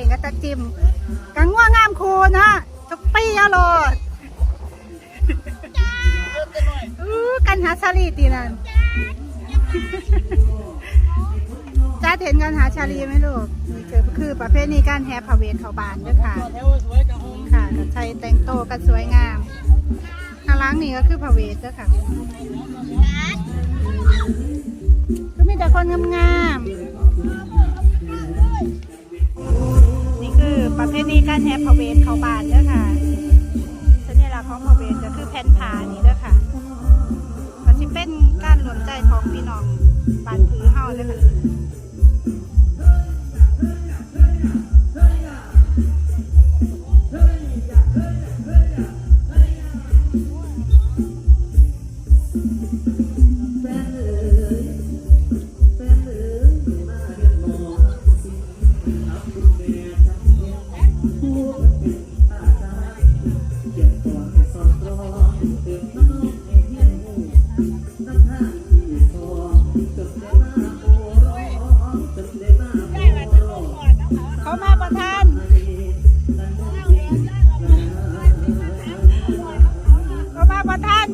เป็นกระตจิมกังง่วงามคูนะทุกปีอรอดกันหาชาลีตีนันจ้าเห็นกันหาชาลีไหมลูกนี่คือประเภทนี้การแฮปเวนเขาบานด้วยค่ะ ค่ะกับชัยแต่งโตกันสวยงามข้างล้างนี่ก็คือพเวนด้วยค่ะก็มีแต่คนงาม นี้การแห่พระเวทเขาบานเด้อค่ะสัญลักษณ์ของพระเวทก็คือแผ่นผานี่เด้อค่ะก็จะเป็นการรวมใจของพี่น้องบานพื้น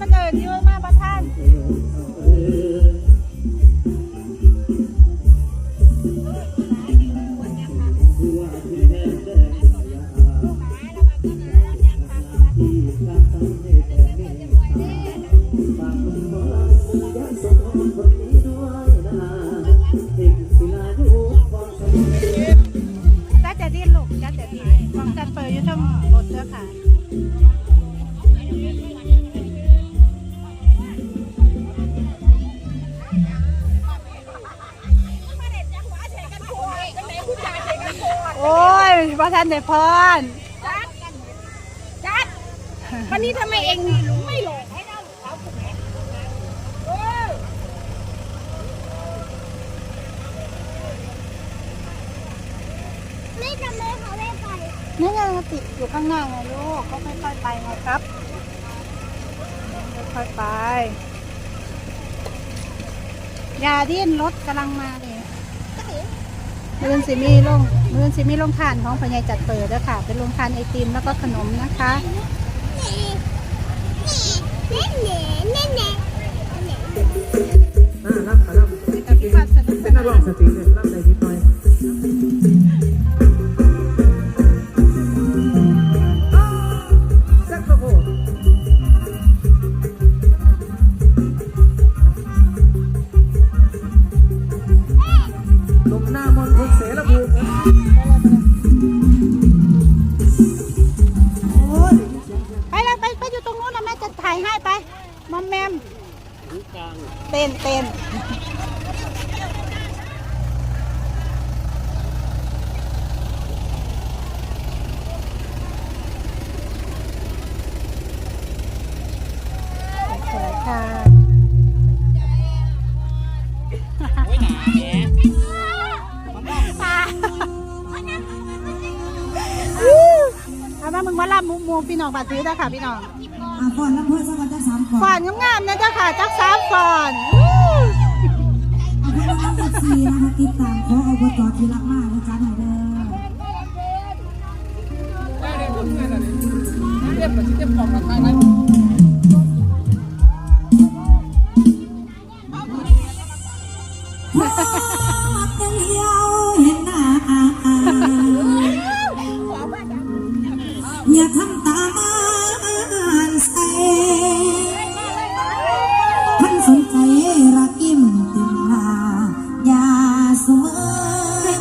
มันเดินเยอะมากประท่าน โอ้ยพระท่านได้พรจัดวันนี้ทำไมเองไม่หลงให้เราเขาคุณแม่เออไม่ทำไมเขาไม่ไปนี่ไงมันติดอยู่ข้างหน้าไงลูกก็ค่อยๆไปไงครับค่อยๆไปอย่าดิ้นรถกำลังมาเลย มื่อนสิมีลงเมื่อนสิมีลงทานของพญายจัดเปิดแล้วค่ะ เป็นลงทานไอติมแล้วก็ขนมนะคะน่ารักน่ารักเป็นนักร้นาองสตริงเลย นเต้นสวยค่ะ มามึงมาล่ำมุกมูพี่น้องบาดซื้อได้ค่ะพี่น้องอะก่อนลำเพื่อนสักวันจะสามก่อนฟอนงามๆนะเจ้าค่ะจักสามฟอนเอาเพื่อนลำเพื่อนสี่นะคะติดตามขอเอาบทที่รักมากนะจ๊ะหน่อยเด้อได้เลยผมเงินอะไรเรียบแบบที่เรียบของราคาไหน สวย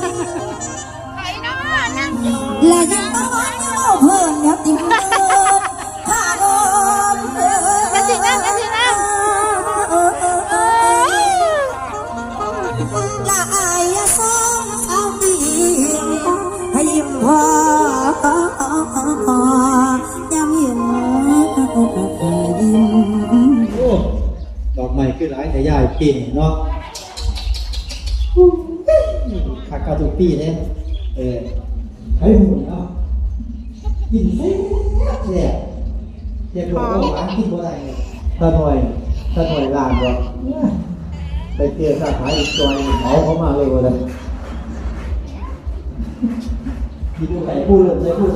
และยังต้องเอาเพิ่มเดี๋ยติมเพิ่มข้าโดนเพิ่มกันสินะกันสินะละอายสองเอาดีให้ยิ้มพอยามยิ้มยิ้มโอ้ดอกไม้คือหลายแต่ยายปีนเนาะ ขากาทุกปีเนี่ยเออใช้หุ่นเนาะกินแซ่บแซ่บเรียกว่าหวานกินบ่ได้เนี่ยตาหน่อยตาหน่อยลานบ่ไปเจอสาขาอีกจอยเหมาเขามาเลยว่าเลยกินไปพูดเลยพูด